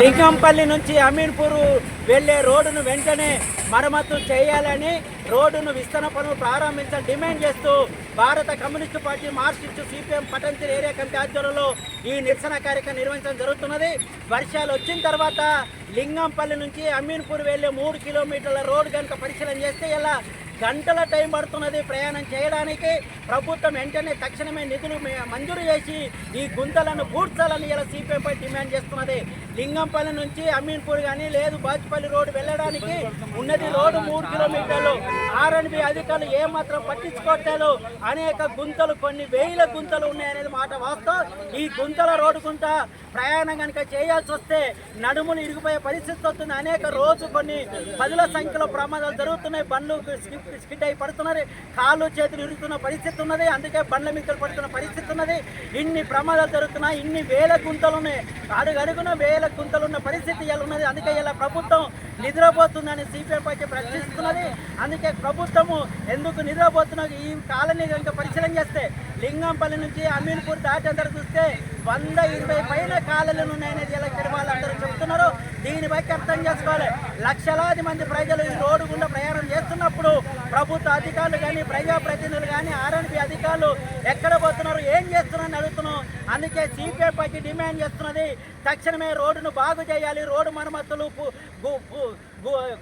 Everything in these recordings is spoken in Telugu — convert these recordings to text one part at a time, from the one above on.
లింగంపల్లి నుంచి అమీన్పూర్ వెళ్ళే రోడ్డును వెంటనే మరమ్మతు చేయాలని రోడ్డును విస్తరణ పనులు ప్రారంభించాలని డిమాండ్ చేస్తూ భారత communist party marxist CPM Patancheru area committee ఆధ్వర్యంలో ఈ నిరసన కార్యక్రమం నిర్వహించడం జరుగుతున్నది. వర్షాలు వచ్చిన తర్వాత లింగంపల్లి నుంచి అమీన్పూర్ వెళ్ళే మూడు కిలోమీటర్ల రోడ్డు కనుక పరిశీలన చేస్తే ఇలా గంటల టైం పడుతున్నది ప్రయాణం చేయడానికి. ప్రభుత్వం వెంటనే తక్షణమే నిధులు మంజూరు చేసి ఈ గుంతలను పూడ్చాలని ఇలా సిపిఎంపై డిమాండ్ చేస్తున్నది. లింగంపల్లి నుంచి అమీన్పూర్ కానీ లేదు బాచిపల్లి రోడ్డు వెళ్ళడానికి ఉన్నది రోడ్డు మూడు కిలోమీటర్లు. ఆర్ఎన్బి అధికారులు ఏమాత్రం పట్టించుకోవట్లేదు అనేక గుంతలు కొన్ని వేల గుంతలు ఉన్నాయనేది మాట వాస్తవం. ఈ గుంతల రోడ్డు గుంట ప్రయాణం కనుక చేయాల్సి వస్తే నడుములు ఇరిగిపోయే పరిస్థితి వస్తుంది. అనేక రోజు కొన్ని పదుల సంఖ్యలో ప్రమాదాలు జరుగుతున్నాయి. బండ్లు స్కిడ్ స్కిడ్ అయి పడుతున్నది కాళ్ళు చేతులు ఇరుగుతున్న పరిస్థితి ఉన్నది. అందుకే బండ్ల మీద పడుతున్న పరిస్థితి ఉన్నది. ఇన్ని ప్రమాదాలు జరుగుతున్నాయి. ఇన్ని వేల గుంతలు ఉన్నాయి. అడుగడుగున వేల కుంతలున్న పరిస్థితి ఇలా ఉన్నది. అందుకే ఇలా ప్రభుత్వం నిద్రపోతుందని సిపిఎం పార్టీ ప్రశ్నిస్తున్నది. అందుకే ప్రభుత్వము ఎందుకు నిద్రపోతున్నది? ఈ కాలనీ కనుక పరిశీలన చేస్తే లింగంపల్లి నుంచి అమీన్పూర్ దాటేందరూ చూస్తే వంద ఇరవై పైన కాలనీలు ఉన్నాయనేది ఇలా ఇక్కడ వాళ్ళందరూ చెప్తున్నారు దీని బట్టి అర్థం చేసుకోవాలి. లక్షలాది మంది ప్రజలు ఈ రోడ్డు గుండా ఇప్పుడు ప్రభుత్వ అధికారులు కానీ ప్రజాప్రతినిధులు కానీ ఆర్ఎన్బి అధికారులు ఎక్కడ పోతున్నారు ఏం చేస్తున్నారని అడుగుతున్నాం. అందుకే సిపిఐ పార్టీ డిమాండ్ చేస్తున్నది తక్షణమే రోడ్డును బాగు చేయాలి రోడ్డు మరమ్మతులు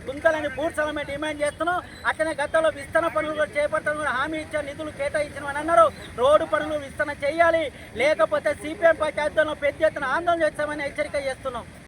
గుంతలని పూడ్చాలని డిమాండ్ చేస్తున్నాం. అట్లనే గతంలో విస్తరణ పనులు కూడా చేపట్టడం కూడా హామీ ఇచ్చారు నిధులు కేటాయించినమని అన్నారు. రోడ్డు పనులు విస్తరణ చేయాలి లేకపోతే సిపిఎం పార్టీ ఆధ్వర్యంలో పెద్ద ఎత్తున ఆందోళన చేస్తామని హెచ్చరిక చేస్తున్నాం.